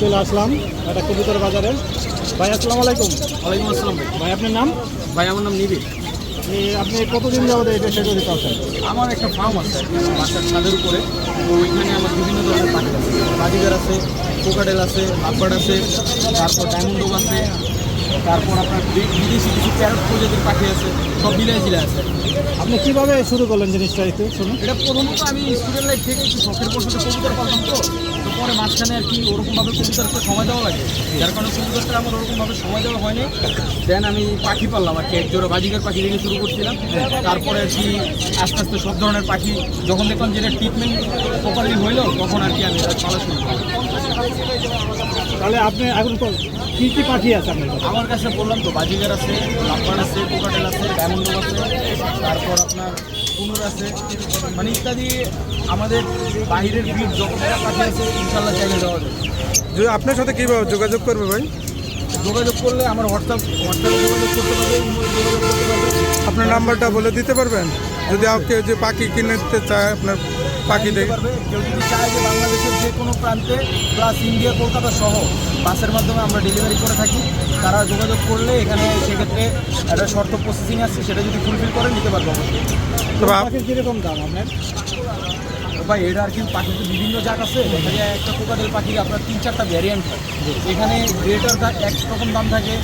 চলে আসলাম একটা কবিতার বাজারে। ভাই আসসালামু আলাইকুম। ওয়ালাইকুম আসসালাম ভাই। ভাই আপনার নাম? ভাই আমার নাম নিবি। এই আপনি কতদিন যাব এটা সেটা দিতে পাচ্ছেন আমার একটা ফার্ম আছে বাসার ছাদের উপরে। তো ওইখানে আমার বিভিন্ন ধরনের পাখি আছে। বাজিগার আছে কোকাডেল আছে লাভবার্ড আছে তারপর ডায়মন্ড আছে তারপর আপনার বিদেশি কিছু প্যারট প্রজাতির পাখি আছে সব মিলাই জিলে আছে। আপনি কীভাবে শুরু করলেন জিনিসটা একটু শুনুন। এটা প্রথমত আমি স্টুডেন্ট লাইফ থেকে একটু শখের বসে কবুতর পালতাম তো। তো পরে মাঝখানে আর কি ওরকমভাবে কবুতরকে সময় দেওয়া লাগে। যার কারণে কবুতরটা আমার ওরকমভাবে সময় দেওয়া হয়নি। দেন আমি পাখি পারলাম আর কি এক জোড়া বাজিকার পাখি থেকে শুরু করছিলাম। তারপরে আর কি আস্তে আস্তে সব ধরনের পাখি যখন দেখলাম যেটা ট্রিটমেন্ট প্রপারলি হইল তখন আর কি আমি এটা পালা শুরু করলাম। তাহলে আপনি এখন কী কী পাখি আছে আপনার আমার কাছে বললাম তো বাজিগার আছে লাভবার্ড আছে কোকাটেল আছে ডায়মন্ড আছে তারপর আপনার কুনুর আছে মানে ইত্যাদি আমাদের বাইরের ব্রিড যত পাখি আছে ইনশাল্লাহ চাইলে দেওয়া যাবে। যদি আপনার সাথে কীভাবে যোগাযোগ করবে ভাই? যোগাযোগ করলে আমার হোয়াটসঅ্যাপ হোয়াটসঅ্যাপে যোগাযোগ করতে পারবে ইমেলে যোগাযোগ করতে পারবে। আপনার নাম্বারটা বলে দিতে পারবেন? যদি কেউ যে পাখি কিনতে চায় আপনার পাখি নিতে দেখে পারবে? কেউ যদি চায় যে বাংলাদেশের যে কোনো প্রান্তে প্লাস ইন্ডিয়া কলকাতা সহ বাসের মাধ্যমে আমরা ডেলিভারি করে থাকি তারা যোগাযোগ করলে এখানে সেক্ষেত্রে একটা শর্ত প্রসেসিং আছে সেটা যদি ফুলফিল করে নিতে পারব অবশ্যই। কীরকম দাম আপনার? ভাই এটা আর কি পাখির তো বিভিন্ন জাত আছে। দেখা যায় একটা কোকাটেল পাখির আপনার তিন চারটা ভ্যারিয়েন্ট হয়। এখানে গ্রেটার এক রকম দাম থাকে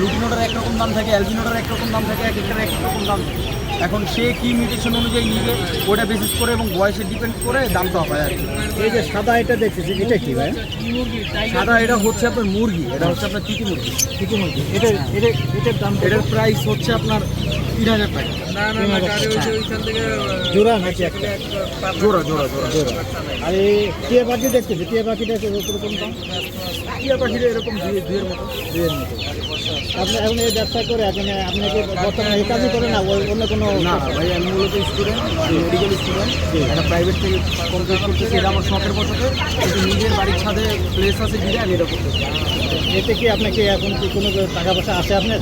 লুটিনোটার এক রকম দাম থাকে অ্যালবিনোটার এক রকম দাম থাকে এক একটার এক এক রকম দাম এখন সে কি মিউটেশন অনুযায়ী নিবে ওটা বেসিস করে এবং বয়সে ডিপেন্ড করে দামটা হয় আর কি। এই যে সাদা এটা দেখতেছি এটা কি ভাই? সাদা এটা হচ্ছে আপনার মুরগি এটা হচ্ছে আপনার চিকি মুরগি। কিছু মুরগি। এটা এটা এটার দাম? এটার প্রাইস হচ্ছে আপনার তিন হাজার টাকা। জোড়া নাকি একটা? জোড়া জোড়া জোড়া। আর এই টিয়া পাখি দেখতেছি টিয়া পাখিটা কীরকম দাম? টিয়া পাখিটা এরকম দুই দুইয়ের মতো। দুইয়ের মতো। আপনি এখন এই ব্যবসা করে এখন আপনাকে বর্তমানে এই কাজই করে না অন্য কোনো না ভাই আমি মূলত স্টুডেন্ট মেডিকেল স্টুডেন্ট একটা প্রাইভেট থেকে কমপ্লিট করতেছি এটা আমার শখের বছরে কিন্তু নিজের বাড়ির ছাদে প্লেস আছে ঘিরে আমি এটা করতেছি এতে কি আপনাকে এখন কি কোনো টাকা পয়সা আসে আপনার?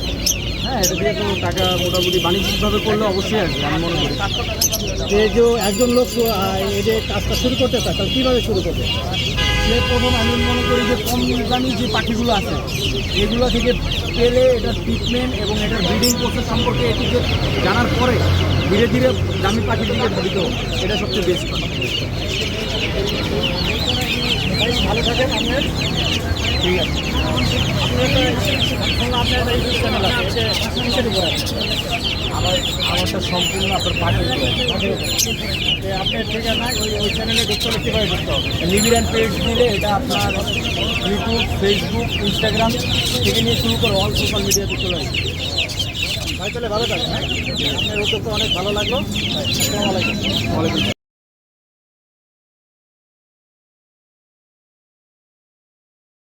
হ্যাঁ এটা দিয়ে তো টাকা মোটামুটি বাণিজ্যিকভাবে করলে অবশ্যই আসবে, আমি মনে করি। যে যে একজন লোক যে কাজটা শুরু করতে চায়, তাহলে কীভাবে শুরু করবে? সে প্রথম আমি মনে করি যে কম দামি যে পাখিগুলো আছে, এগুলো থেকে পেলে এটার ট্রিটমেন্ট এবং এটার ব্রিডিং প্রসেস সম্পর্কে এটিকে জানার পরে ধীরে ধীরে দামি পাখির দিকে এটা সবচেয়ে বেস্ট ভালো থাকেন আপনার। ঠিক আছে। আমার আমারটা সম্পূর্ণ আপনার পাখির। আপনার ঠিকানা ওই ওই চ্যানেলে ঢুকতে হলে কীভাবে ঢুকতে হবে? পেজ দিলে এটা আপনার ইউটিউব ফেসবুক ইনস্টাগ্রাম থেকে নিয়ে শুরু করে অল সোশ্যাল মিডিয়াতে চলে আসবে। ভাই তাহলে ভালো থাকেন হ্যাঁ? আপনার উদ্যোগটা অনেক ভালো লাগল। আসসালামু আলাইকুম। ওয়ালাইকুম